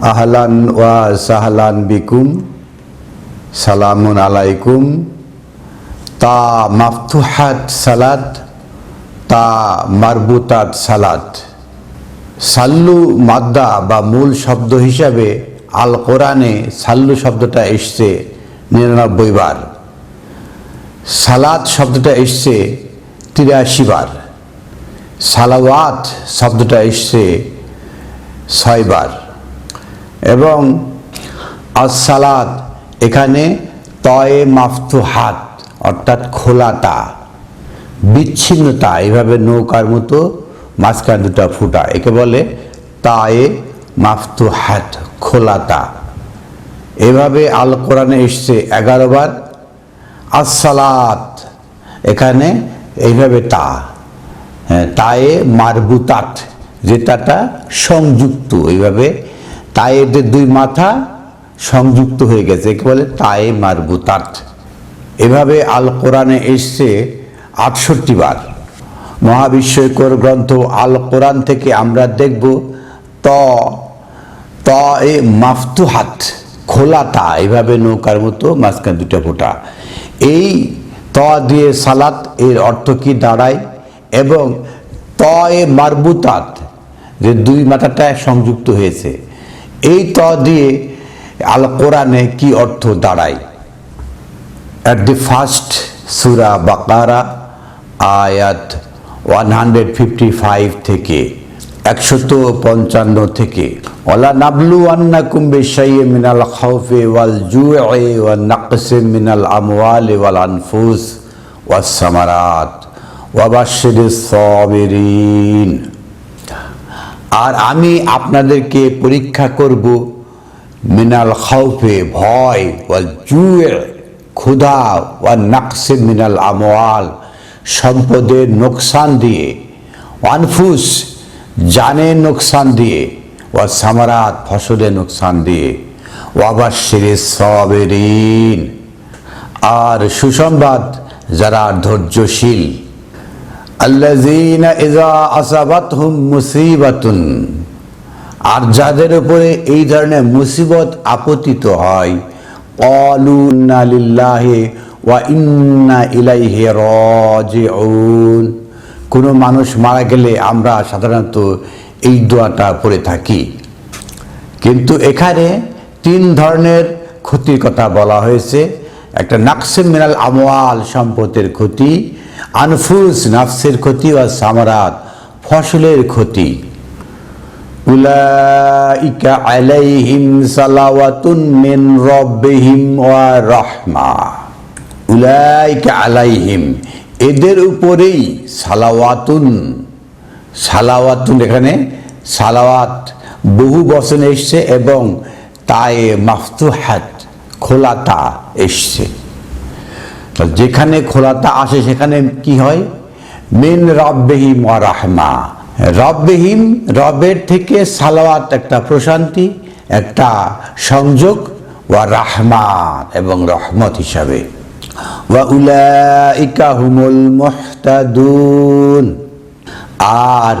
আহলান ওয়া সাহলান বিকুম, সালামুন আলাইকুম। তা মাফতুহাত সালাত, তা মারবুতাত সালাত। সাল্লু মাদ্দা বা মূল শব্দ হিসাবে আল কোরআনে সাল্লু শব্দটা এসছে নিরানব্বই বার। সালাত শব্দটা এসছে তিরাশি বার। সালাওয়াত শব্দটা এসছে ছয়বার এবং আসসালাত এখানে তয়ে মাফতুহাত অর্থাৎ খোলাতা বিচ্ছিন্নতা এভাবে নৌকার মতো মাঝখান দুটা ফুটা একে বলে তায়ে মাফতু মাফতুহাত খোলাতা। এভাবে আল কোরআনে এসছে এগারো বার আসসালাত এখানে এইভাবে তা হ্যাঁ, তায়ে মারবুতাত যেটাটা সংযুক্ত এইভাবে তায়ের যে দুই মাথা সংযুক্ত হয়ে গেছে। একে বলে তায়ে মারবুতাত এভাবে আল কোরআনে এসছে আটষট্টি বার। মহাবিশ্বকর গ্রন্থ আল কোরআন থেকে আমরা দেখব, ত ত এ মাফতুহাত, খোলা তা, এভাবে নৌকার মতো মাঝখানে দুটা ফোঁটা। এই ত দিয়ে সালাত, এর অর্থ কি দাঁড়ায়? এবং ত এ মারবুতাত, যে দুই মাথাটা সংযুক্ত হয়েছে। এই ত দিয়ে আল কোরআনে কি অর্থ দাঁড়ায়? অ্যাট the ফার্স্ট সুরা বাকারা আয়াত ওয়ান হান্ড্রেড ফিফটি ফাইভ থেকে, একশত পঞ্চান্ন থেকে, ওলা নাবলু আন্না কুম্বে শাইয়ে মিনাল খাউফে ওয়াল জুয়ে ওয়াল নাকসে মিনাল আমওয়াল ওয়াল আনফুস ওয়াস সামারাত ওয়াবাশির আর আমি আপনাদেরকে পরীক্ষা করব মিনাল খাউফে ভয় ওয়াল জুয়ে ক্ষুধা ওয়া নাকসে মিনাল আমওয়াল, সম্পদের নোকসান দিয়ে ওয়ানফুস জানের নোকসান দিয়ে, ওয়া সামারাত ফসলের নোকসান দিয়ে ওয়াবাশির সবেরিন। আর সুসংবাদ, যারা ধৈর্যশীল আল্লাযীনা ইযা আসাবাতহুম মুসিবাতুন। আর যাদের উপরে এই ধরনের মুসিবত আপতিত হয় ইন্না লিল্লাহি ওয়া ইন্না ইলাইহি রাজিউন। কোনো মানুষ মারা গেলে আমরা সাধারণত এই দোয়াটা পড়ে থাকি। কিন্তু এখানে তিন ধরনের ক্ষতির কথা বলা হয়েছে। একটা নাকসে মিনাল আমওয়াল সম্পদের ক্ষতি আনফুস নাফসের ক্ষতি ও সামারাত ফসলের ক্ষতি। উলাইকা আলাইহিম সালাওয়াতুন মিন রব্বিহিম ওয়া রাহমা। উলাইকা আলাইহিম, এদের উপরেই সালাওয়াতুন। সালাওয়াতুন এখানে সালাওয়াত, বহু বচনে এসছে এবং তায়ে মাফতুহাত, খোলাতা এসছে। যেখানে খোলাতা আসে সেখানে কি হয়? মিন রব্বেহিম রাহমা। রব্বেহিম, রবের থেকে সালাওয়াত একটা প্রশান্তি, একটা সংযোগ, ওয়া রাহমাত এবং রহমত হিসাবে। ওয়া উলাইকা হুমুল মুহতাদুন। আর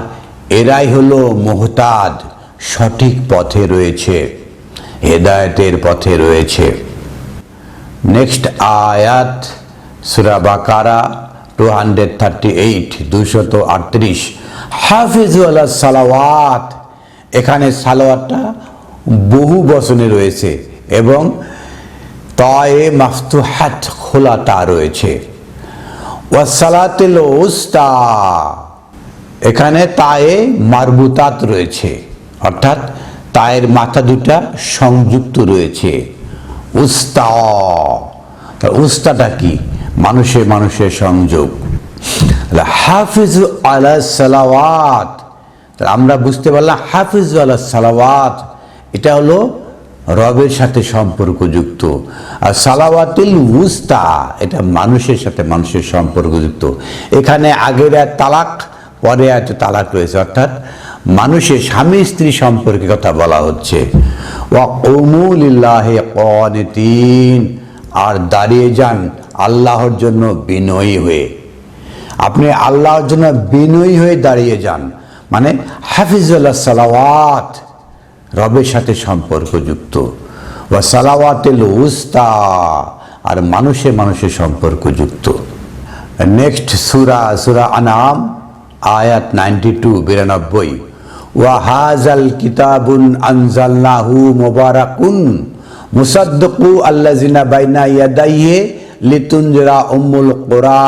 এরাই হলো মোহতাদ, সঠিক পথে রয়েছে, হেদায়েতের পথে রয়েছে। নেক্সট আয়াত। সুরা বাকারা টু হান্ড্রেড থার্টি এইট দুশত আটত্রিশ হাফিজ সালাওয়াত। এখানে সালাওয়াতটা বহু বচনে রয়েছে এবং তয়ে মাফতুহাত খোলাতা রয়েছে। ওয়াসালাতিল উস্তা। এখানে তায়ে মারবুতাত রয়েছে। অর্থাৎ তায়ের মাথা দুটা সংযুক্ত রয়েছে। উস্তা। উস্তাটা কি? মানুষের মানুষের সংযোগ। হাফিজ আলা সালাওয়াত। আমরা বুঝতে পারলাম হাফিজ আলা সালাওয়াত। এটা হলো রবের সাথে সম্পর্কযুক্ত। আর সালাওয়াতিল উস্তা, এটা মানুষের সাথে মানুষের সম্পর্কযুক্ত। এখানে আগের এক তালাক, পরে এক তালাক রয়েছে। অর্থাৎ মানুষের স্বামী স্ত্রী সম্পর্কে কথা বলা হচ্ছে। ওয়া কৌমুলিল্লাহে কনিতিন আর দাঁড়িয়ে যান আল্লাহর জন্য বিনয়ী হয়ে। আপনি আল্লাহর জন্য বিনয়ী হয়ে দাঁড়িয়ে যান। মানে হাফিজুল্লাহ সালাওয়াত রবের সাথে সম্পর্কযুক্ত। ওয়া সালাওয়াতেল উস্তা আর মানুষে মানুষের সম্পর্কযুক্ত। নেক্সট সুরা সুরা আনাম আয়াত নাইনটি টু, বিরানব্বই। ওয়াহাজাল কিতাবুন আনজালনাহু মুবারাকুন মুসাদ্দকু আল্লাজিনা বাইনা ইয়াদাইহে লিতুনজরা উম্মুল কোরা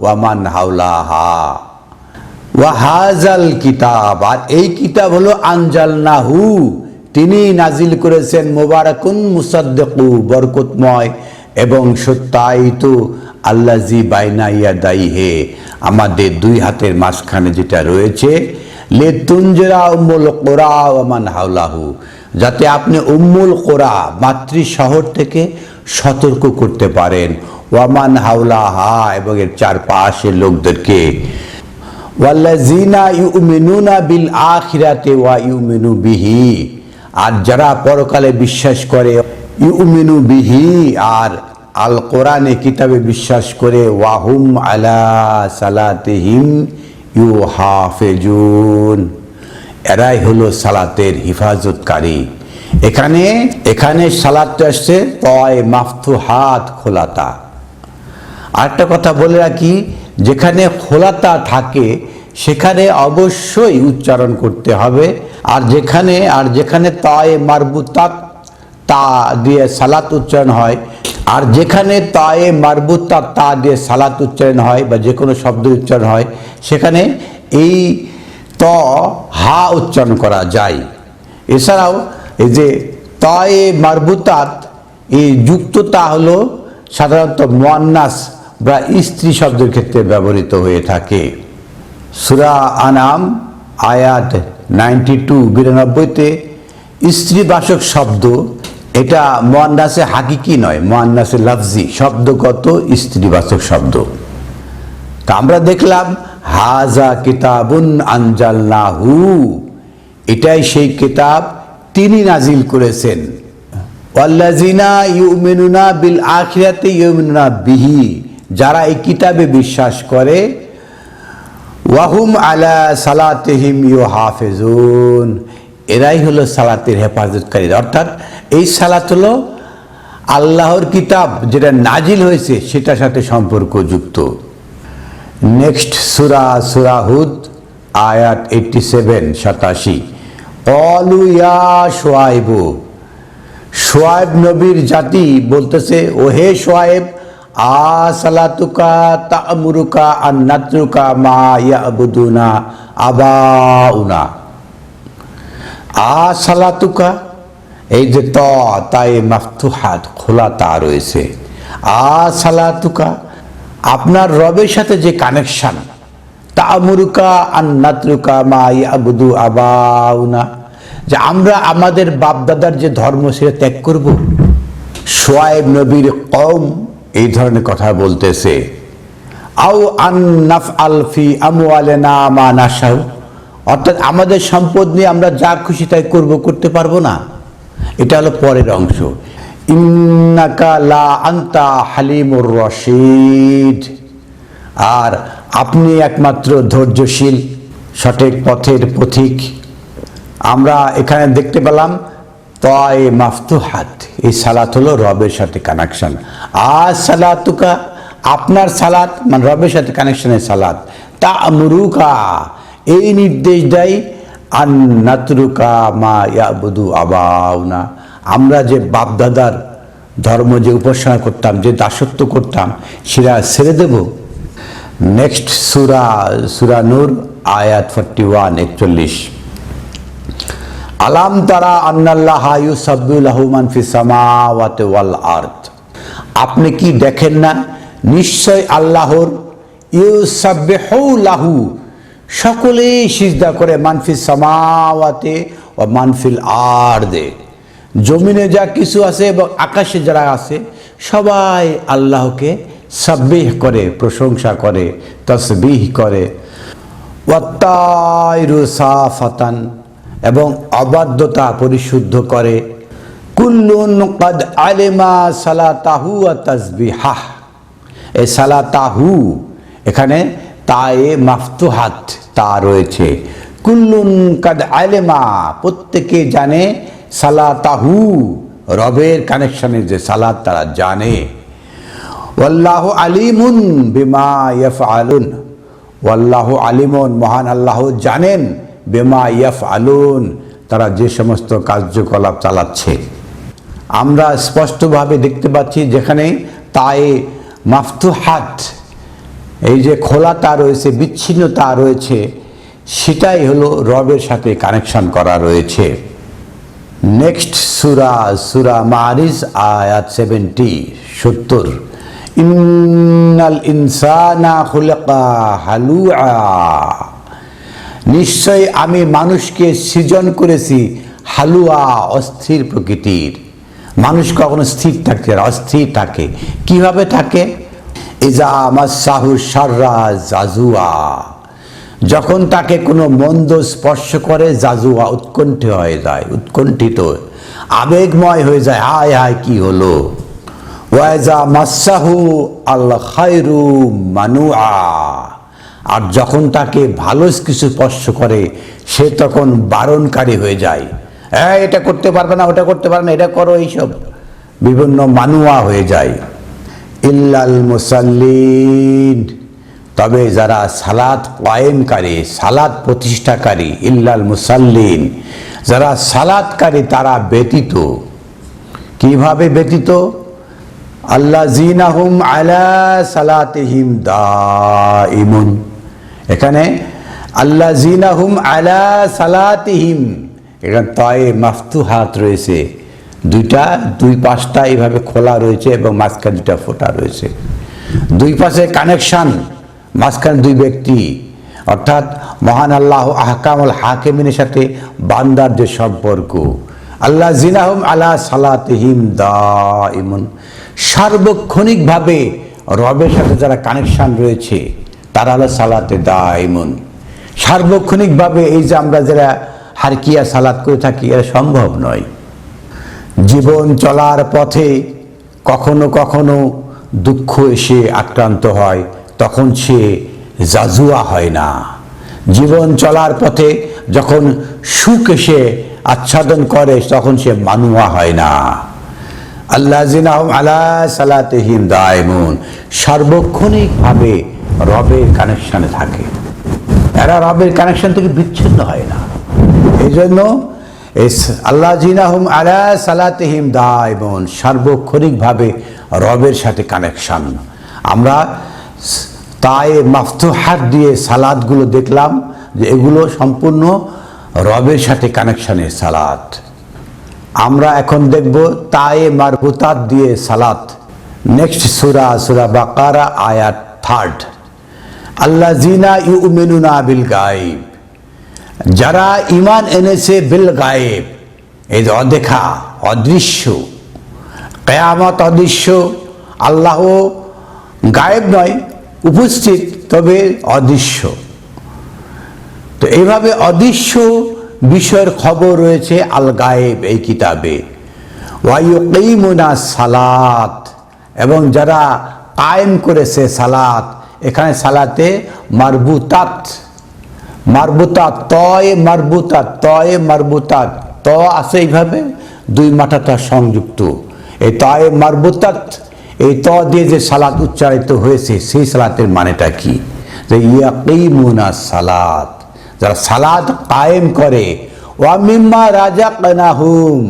ওয়ামান হাওলাহা। ওয়াহাজাল কিতাব। আর এই কিতাব হলো আনজাল নাহু তিনি নাজিল করেছেন মোবারকুন মুসাদ্দকু, বরকতময় এবং সত্যায়িত আল্লাজি বাইনা ইয়াদাইহে। আমাদের দুই হাতের মাঝখানে যেটা রয়েছে লে তুঞ্জরা উম্মুল কোরা ওয়ামান হাওলাহু। যাতে আপনি উম্মুল কোরা মাতৃ শহর থেকে সতর্ক করতে পারেন। ওয়ামান হাওলা হা এবং এর চারপাশের লোকদেরকে। ওয়াল্লাযিনা ইউমিনুনা বিল আখিরাতে ওয়া ইউমিনু বিহি। আর যারা পরকালে বিশ্বাস করে, ইউমিনু বিহি। আর আল কোরআনে কিতাবে বিশ্বাস করে, ওয়াহুম আলা সালাতিহিম ইউ হাফেজুন এরাই হলো সালাতের হিফাজতকারী। এখানে এখানে সালাদটা আসছে তয় মাফতু হাত খোলাতা। আরেকটা কথা বলে রাখি, যেখানে খোলাতা থাকে, সেখানে অবশ্যই উচ্চারণ করতে হবে। আর যেখানে আর যেখানে তায়ে মারবুতাত তা দিয়ে সালাত উচ্চারণ হয়। আর যেখানে তায়ে মারবুতাত তা দিয়ে সালাত উচ্চারণ হয়, বা যে কোনো শব্দ উচ্চারণ হয়, সেখানে এই ত, হা উচ্চারণ করা যায়। এছাড়াও এই যে তয়ে মারবুতাত, এই যুক্ততা হলো সাধারণত মোয়ান্নাস বা স্ত্রী শব্দের ক্ষেত্রে ব্যবহৃত হয়ে থাকে। সুরা আনাম আয়াত নাইনটি টু, বিরানব্বইতে স্ত্রীবাচক শব্দ, এটা মোয়ান্নাসে হাকিকি নয়, মোয়ান্নাসে লাফজি, শব্দগত স্ত্রীবাচক শব্দ। তা আমরা দেখলাম, হাজা কিতাবুন আনজাল নাহু এটাই সেই কিতাব তিনি নাজিল করেছেন। ওয়াল্লাজিনা ইউমিনুনা বিল আখিরাতে ইউমিনুনা বিহি, যারা এই কিতাবে বিশ্বাস করে, ওয়াহুম আলা সালাতেহিম ইউ হাফেজুন এরাই হলো সালাতের হেফাজতকারী অর্থাৎ এই সালাত হলো আল্লাহর কিতাব যেটা নাজিল হয়েছে, সেটার সাথে সম্পর্কযুক্ত। নেক্সট সুরা সুরাহুদ আয়াত এইটটি সেভেন সাতাশি। অলু ইয়া সোয়াইবু নবীর জাতি বলতেছে ও হে সোয়াইব আ সালাতুকা তামুরুকা আর নাতরুকা মা ইয়াবুদুনা আবাউনা. আ সালাতুকা এই যে ত, তাই মাফতুহাত খোলা তা রয়েছে। আ সালাতুকা আপনার রবের সাথে যে কানেকশন তামুরুকা আর নাতরুকা মা ইয়াবুদু আবাউনা। যে আমরা আমাদের বাপদাদার যে ধর্ম সেটা ত্যাগ করব। সোয়াইব নবীর কম এই ধরনের কথা বলতেছে। আও আন্নাফ আলফি আমু আলেনা মা নাসাউ অর্থাৎ আমাদের সম্পদ নিয়ে আমরা যা খুশি তাই করব, করতে পারব না। এটা হলো পরের অংশ। ইন্নাকা লা আন্তা হালিমুর রশিদ। আর আপনি একমাত্র ধৈর্যশীল, সঠিক পথের পথিক। আমরা এখানে দেখতে পেলাম তয় মাফতুহাত, এই সালাত হলো রবের সাথে কানেকশন আজ সালাতুকা, আপনার সালাত মানে রবের সাথে কানেকশনের সালাত। তা মুরুকা এই নির্দেশ দেয় আন নাতরুকা মা ইয়াবুদু আবাউনা। আমরা যে বাপদাদার ধর্ম যে উপাসনা করতাম, যে দাসত্ব করতাম, সেটা ছেড়ে দেব। নেক্সট সুরা সুরা নূর আয়াত ফর্টি ওয়ান একচল্লিশ আলাম তারা আন্নাল্লাহ ইউসাবুল্লাহমান ফি সামাওয়াতে ওয়াল আর্থ আপনি কি দেখেন না নিশ্চয় আল্লাহর ইউসাবহু সকলেই সিজদা করে মানফি সামাওয়াতে ও মানফিল আর্দে জমিনে যা কিছু আছে এবং আকাশে যারা আছে সবাই আল্লাহকে সাব্বিহ করে, প্রশংসা করে, তসবিহ করে। ওয়াত্তাইরু সাফাতান, এবং অবাধ্যতা পরিশুদ্ধ করে। কুল্লুন কদ আলেমা সালাতাহু তাসবিহাহ। এই সালাতাহু, এখানে তায়ে মাফতুহাত তা রয়েছে। কুল্লুন কাদ আলেমা, প্রত্যেকে জানে সালাতাহু, রবের কানেকশনের যে সালাদ তারা জানে। ওয়াল্লাহ আলিমুন বিমা ইয়াফআলুন। ওয়াল্লাহ আলিমুন, মহান আল্লাহ জানেন বেমা ইয়াফ আলুন তারা যে সমস্ত কার্যকলাপ চালাচ্ছে। আমরা স্পষ্টভাবে দেখতে পাচ্ছি যেখানে তায়ে মাফতুহাত, এই যে খোলাতা রয়েছে, বিচ্ছিন্নতা রয়েছে, সেটাই হলো রবের সাথে কানেকশন করা রয়েছে। নেক্সট সুরা সুরা মারিজ আয়াত সেভেন্টি সত্তর। ইন্নাল ইনসানা খুলকা হালুয়া। নিশ্চয় আমি মানুষকে সৃজন করেছি হালুয়া, অস্থির প্রকৃতির। মানুষ কখনো স্থির থাকতে অস্থির থাকে। কীভাবে থাকে? ইজা মাসাহু সাররা জাজুয়া। যখন তাকে কোনো মন্দ স্পর্শ করে, জাজুয়া উৎকণ্ঠ হয়ে যায়, উৎকণ্ঠিত, আবেগময় হয়ে যায় হায় হায় কি হলো? ওয়াজা মাসাহু আল খায়রু মানুআ। আর যখন তাকে ভালো কিছু স্পর্শ করে, সে তখন বারণকারী হয়ে যায়। হ্যাঁ এটা করতে পারবে না, ওটা করতে পারবে না, এটা করো এইসব। বিভিন্ন মানুয়া হয়ে যায়। ইল্লাল মুসাল্লিন। তবে যারা সালাদ কায়েমকারী সালাদ প্রতিষ্ঠাকারী, ইল্লাল মুসাল্লিন, যারা সালাদকারী তারা ব্যতীত। কীভাবে ব্যতীত? আল্লাহ জিনাহুম আলা সালাতিহিম দাইমুন এখানে আল্লাহ জিনাহুম আলা সালাতিহিম। এখানে তয়ে মাফতুহাত রয়েছে। দুইটা, দুই পাশটা এইভাবে খোলা রয়েছে এবং মাঝখানে দুটা ফোটা রয়েছে। দুই পাশে কানেকশন, মাঝখানে দুই ব্যক্তি। অর্থাৎ মহান আল্লাহ আহকামুল হাকিমিনের সাথে বান্দার যে সম্পর্ক। আল্লাহ জিনাহুম আলা সালাতিহিম দাইমুন সার্বক্ষণিকভাবে রবের সাথে যারা কানেকশন রয়েছে, তারা হলো সালাতে দাইমুন সার্বক্ষণিকভাবে এই যে আমরা যারা হারকিয়া সালাত করে থাকি এটা সম্ভব নয়। জীবন চলার পথে কখনো কখনো দুঃখ এসে আক্রান্ত হয়, তখন সে জাজুয়া হয় না। জীবন চলার পথে যখন সুখ এসে আচ্ছাদন করে, তখন সে মানুয়া হয় না। আল্লাহ আলা সালাতেহিম দায়মুন। সার্বক্ষণিকভাবে রবের কানেকশনে থাকে। এরা রবের কানেকশন থেকে বিচ্ছিন্ন হয় না। এই জন্য আল্লাহ জিনাহুম আলা সালাতেহিম দায়মুন, সার্বক্ষণিকভাবে রবের সাথে কানেকশন আমরা তাই মাফতুহাত দিয়ে সালাদগুলো দেখলাম যে এগুলো সম্পূর্ণ রবের সাথে কানেকশনের সালাদ আমরা এখন দেখব তায়ে মারফুতাত দিয়ে সালাত। নেক্সট সুরা সুরা বাকারা, আয়াত থার্ড। আল্লাহ জিনা ইউমিনুনা বিল গায়েব। যারা ইমান এনেছে বিল গায়েব, এই যে অদেখা, অদৃশ্য, কেয়ামত অদৃশ্য, আল্লাহ গায়েব নয়, উপস্থিত তবে অদৃশ্য। তো এইভাবে অদৃশ্য বিষয়ের খবর রয়েছে আল গায়েব এই কিতাবে। ওয়াইমুনা সালাত, এবং যারা কায়েম করেছে সালাত, এখানে সালাতে মারবুতাত মারবুতাত তয় মারবুতাত তয়, মারবুতাত ত আছে এইভাবে, দুই মাথাটা সংযুক্ত। এই তয়, মারবুতাত, এই ত দিয়ে যে সালাত উচ্চারিত হয়েছে, সেই সালাতের মানেটা কি? যে ইয়াকিমুনা সালাত যারা সালাদ কায়েম করে ওয়ামিম্মা রাজা কানাহুম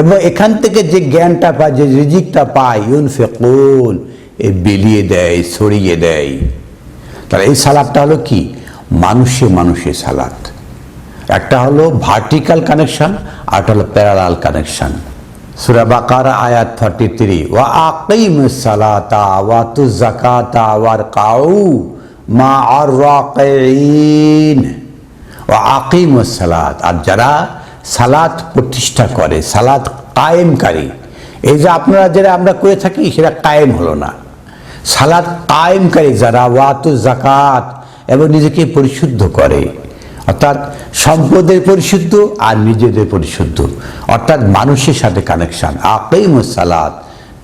এবং এখান থেকে যে জ্ঞানটা পায়, যে রিজিকটা পায় ইউন ফেকুন এ বিলিয়ে দেয়, ছড়িয়ে দেয়। তাহলে এই সালাদটা হলো কি? মানুষে মানুষে সালাদ। একটা হলো ভার্টিক্যাল কানেকশন, আর একটা হলো প্যারালাল কানেকশন। সুরা আয়াত থার্টি থ্রি ওয়া আকিম সালাতা, ওয়া তু জাকাতা ওয়ার কাউ মা আর ও আকিম সালাত। আর যারা সালাদ প্রতিষ্ঠা করে সালাদ কায়েমকারী, এই যে আপনারা যেটা আমরা করে থাকি, সেটা কায়েম হলো না। সালাদ কায়েমকারী যারা, ওয়াতু জাকাত এবং নিজেকে পরিশুদ্ধ করে। অর্থাৎ সম্পদের পরিশুদ্ধ আর নিজেদের পরিশুদ্ধ। অর্থাৎ মানুষের সাথে কানেকশন আকিম সালাত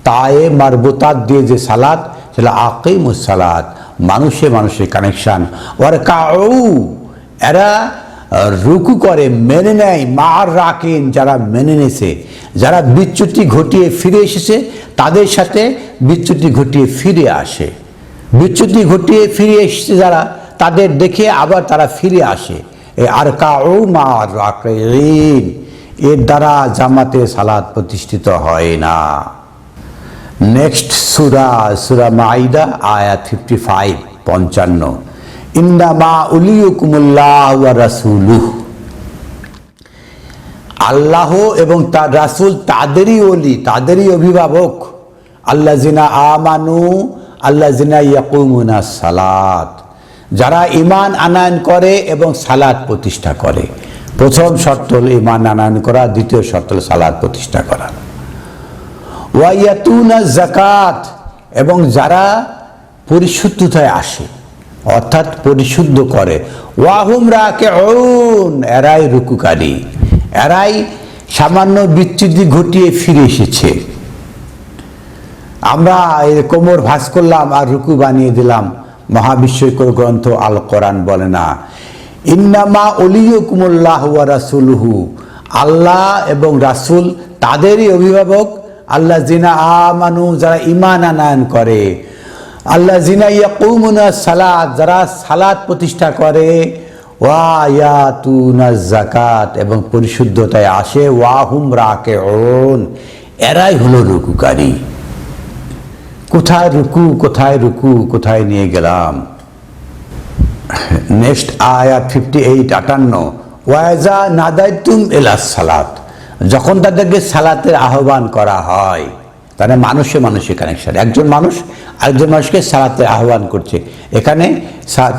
তায়ে মারবুতাত দিয়ে যে সালাদ সেটা আকিম সালাত। মানুষে মানুষের কানেকশন ওর কাউ এরা রুকু করে, মেনে নেয় মার রাখেন যারা মেনে নেছে যারা বিচ্যুতি ঘটিয়ে ফিরে এসেছে, তাদের সাথে বিচ্যুতি ঘটিয়ে ফিরে আসে। বিচ্যুতি ঘটিয়ে ফিরে এসেছে যারা, তাদের দেখে আবার তারা ফিরে আসে। এই আর কাউ মার রাখেন এর দ্বারা জামাতে সালাদ প্রতিষ্ঠিত হয় না। নেক্সট সুরা সুরা মাইদা, আয়াত ফিফটি ফাইভ পঞ্চান্ন। ইন্দামা আল্লাহ এবং তার রাসূল তাদেরই অলি তাদেরই অভিভাবক। আল্লাহ জিনা আমানু আল্লাহ জিনা ইয়াকুমুনা সালাত। যারা ইমান আনায়ন করে এবং সালাত প্রতিষ্ঠা করে। প্রথম শর্ত হল ইমান আনায়ন করা, দ্বিতীয় শর্ত হল সালাত প্রতিষ্ঠা করা। ওয়াইয়াতুনা জাকাত এবং যারা পরিশুদ্ধতায় আসে। অর্থাৎ পরিশুদ্ধ করে। ওয়াহুম রাকে এরাই রুকুকারী। এরাই সামান্য বিচ্যুতি ঘটিয়ে ফিরে এসেছে। আমরা কোমর ভাস করলাম আর রুকু বানিয়ে দিলাম। মহাবিশ্বকর গ্রন্থ আল কোরআন বলে না। ইন্নামা অলিয়কুমুল্লাহ রাসুলহু। আল্লাহ এবং রাসুল তাদেরই অভিভাবক। আল্লাহ জিনা আমানু, যারা ইমান আনায়ন করে। আল্লাহ জিনা ইয়াকুমুনা সালাদ যারা সালাদ প্রতিষ্ঠা করে, ওয়ায়াতুনা জাকাত এবং পরিশুদ্ধতায় আসে, ওয়াহুম রাকে এরাই হলো রুকুকারী। কোথায় রুকু কোথায় রুকু, কোথায় নিয়ে গেলাম? নেক্সট আয়াত ফিফটি এইট আটান্ন, ওয়াজা নাদাইতুম এলা সালাত, যখন তাদেরকে সালাতের আহ্বান করা হয় তাহলে মানুষে মানুষে কানেকশন একজন মানুষ আরেকজন মানুষকে সালাতে আহ্বান করছে। এখানে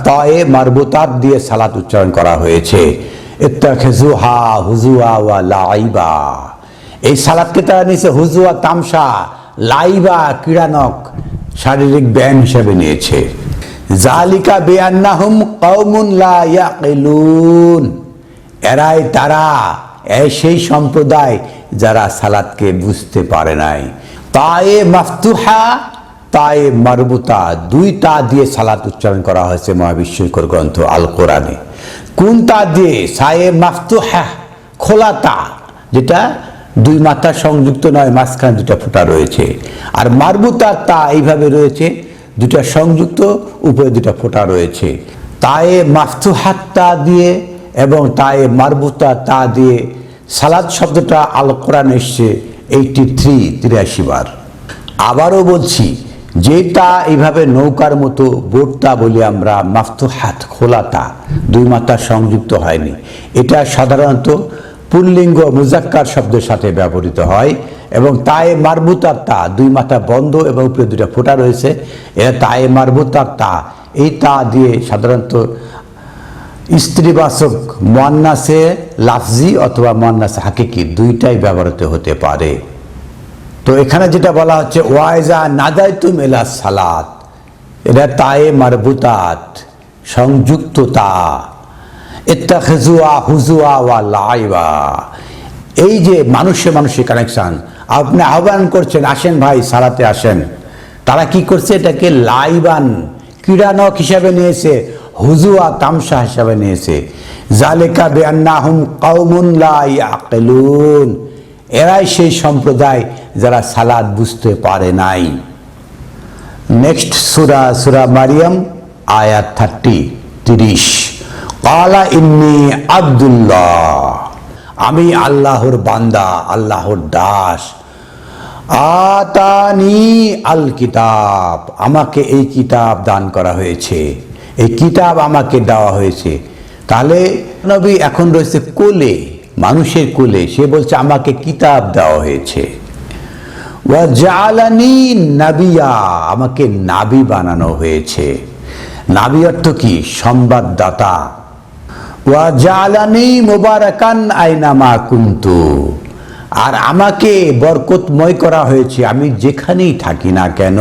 তয়ে মারবুতাত দিয়ে সালাত উচ্চারণ করা হয়েছে। ইত্তাখেজুহা হুজুয়া ওয়া লাইবা। এই সালাদকে তারা নিয়েছে হুজুয়া তামসা, লাইবা, ক্রীড়ানক, শারীরিক ব্যায়াম হিসেবে নিয়েছে। জালিকা বেআন্নাহুম কওমুন লা ইয়াকিলুন। এরাই তারা সেই সম্প্রদায় যারা সালাদকে বুঝতে পারে নাই। তায়ে মাফতুহা, তায়ে মারবুতা দুই তা দিয়ে সালাত উচ্চারণ করা হয়েছে মহাবিশ্বকর গ্রন্থ আল কোরআনে কোন তা দিয়ে? সায়ে মাফতুহা খোলা তা যেটা দুই মাথা সংযুক্ত নয়, মাঝখানে দুটা ফোঁটা রয়েছে। আর মারবুতার তা এইভাবে রয়েছে দুটা সংযুক্ত, উপরে দুটা ফোঁটা রয়েছে। তায়ে মাফতুহাত তা দিয়ে এবং তায়ে মারবুতা, তা দিয়ে সালাদ শব্দটা আল কোরআন এসছে। এইটি থ্রি তিরাশি বার। আবারও বলছি, যেটা এইভাবে নৌকার মতো বোটটা বলি আমরা, মাফতুহাত, খোলাতা, দুই মাথা সংযুক্ত হয়নি। এটা সাধারণত পুল্লিঙ্গ মুজাক্কার শব্দের সাথে ব্যবহৃত হয় এবং তায়ে মারবুতার তা দুই মাথা বন্ধ এবং উপরে দুটা ফোঁটা রয়েছে। এরা তায়ে মারবুতার তা এই তা দিয়ে সাধারণত স্ত্রীবাচক মন্নাসে লাফজি অথবা মন্নাসে হাকিকি দুইটাই ব্যবহৃত হতে পারে। তো এখানে যেটা বলা হচ্ছে, ওয়াইজা নাদাইতুম এলা সালাত এটা তায়ে মারবুতাত, সংযুক্ততা এটা খেজুয়া হুজুয়া ওয়া লাইবা। এই যে মানুষে মানুষের কানেকশন, আপনি আহ্বান করছেন, আসেন ভাই, সালাতে আসেন। তারা কি করছে? এটাকে লাইবান, ক্রীড়ানক হিসাবে নিয়েছে। হুজুয়া তামসা হিসাবে নিয়েছে। জালেকা বেআন্নাহুম কাউমুন লা এরাই সেই সম্প্রদায় যারা সালাদ বুঝতে পারে নাই। নেক্সট সুরা সুরা মারিয়াম, আয়াত থার্টি, তিরিশ। কালা ইন্নি আব্দুল্লাহ। আমি আল্লাহর বান্দা, আল্লাহর দাস। আতানি আল কিতাব। আমাকে এই কিতাব দান করা হয়েছে। এই কিতাব আমাকে দেওয়া হয়েছে। তাহলে নবী এখন রয়েছে কোলে, মানুষের কোলে। সে বলছে, আমাকে কিতাব দেওয়া হয়েছে। ওয়া জালানি নাবিয়া আমাকে নাবি বানানো হয়েছে। নাবি অর্থ কি? সংবাদদাতা। ওয়া জালানি মোবারকান আইনামা কুন্তু। আর আমাকে বরকতময় করা হয়েছে। আমি যেখানেই থাকি না কেন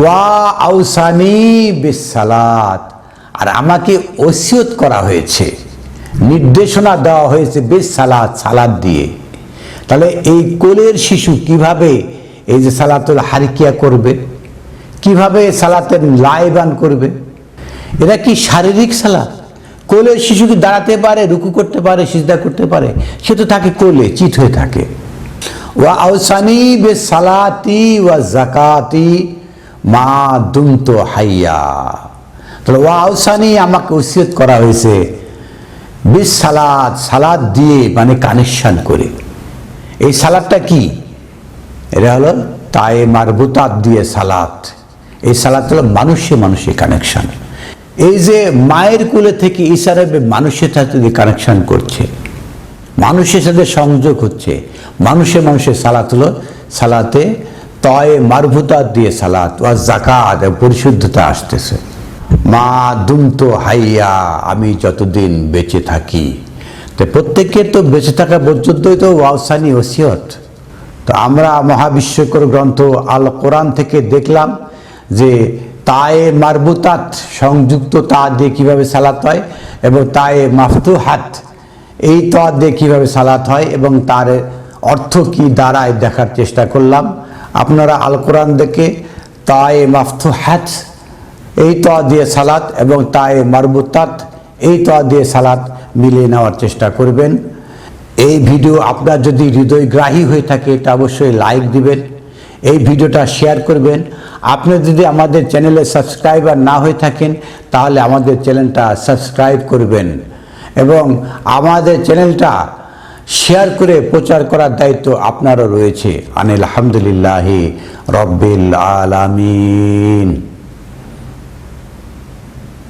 ওয়া আউসানি বিসালাত আর আমাকে ওসিয়ত করা হয়েছে, নির্দেশনা দেওয়া হয়েছে বেশ সালাদ সালাদ দিয়ে। তাহলে এই কোলের শিশু কীভাবে এই যে সালাতুল হারিকিয়া করবে? কীভাবে সালাতের লাইবান করবে? এরা কি শারীরিক সালাত? কোলের শিশু কি দাঁড়াতে পারে, রুকু করতে পারে, সিজদা করতে পারে? সে তো থাকে কোলে, চিত হয়ে থাকে। ওয়া আউসানি বে সালাতি ওয়া জাকাতি মা দুমত হাইয়া। তাহলে, ওয়া আউসানি, আমাকে উসিয়ত করা হয়েছে বিশ সালাদ সালাদ দিয়ে মানে কানেকশন করে। এই সালাদটা কি? এটা হলো তাই মারবুতাত দিয়ে সালাত এই সালাত হলো মানুষে মানুষে কানেকশন। এই যে মায়ের কুলে থেকে ইসারাবে মানুষের সাথে কানেকশন করছে, মানুষের সাথে সংযোগ হচ্ছে, মানুষে মানুষের সালাত হলো সালাতে তয়ে মারভুতাত দিয়ে সালাত ওয়া জাকাত পরিশুদ্ধতা আসতেছে। মা দুমত হাইয়া, আমি যতদিন বেঁচে থাকি। তো প্রত্যেকের তো বেঁচে থাকা পর্যন্তই তো ওয়াসানি ওসিয়ত। তো আমরা মহাবিশ্বকর গ্রন্থ আল কোরআন থেকে দেখলাম যে তায়ে মারবুতাত সংযুক্ত তা দিয়ে কীভাবে সালাত হয় এবং তায়ে মাফতুহাত, এই তোয়া দিয়ে কীভাবে সালাত হয় এবং তার অর্থ কি দাঁড়ায় দেখার চেষ্টা করলাম। আপনারা আল কোরআন দেখে তায়ে মাফতুহাত এই তোয়া দিয়ে সালাত এবং তায়ে মারবুতাত, এই তোয়া দিয়ে সালাত মিলিয়ে নেওয়ার চেষ্টা করবেন। এই ভিডিও আপনার যদি হৃদয়গ্রাহী হয়ে থাকে, এটা অবশ্যই লাইক দিবেন, এই ভিডিওটা শেয়ার করবেন। আপনি যদি আমাদের চ্যানেলে সাবস্ক্রাইবার না হয়ে থাকেন, তাহলে আমাদের চ্যানেলটা সাবস্ক্রাইব করবেন। এবং আমাদের চ্যানেলটা শেয়ার করে প্রচার করার দায়িত্ব আপনারও রয়েছে। আনিল আলহামদুলিল্লাহি রব্বিল আলামিন।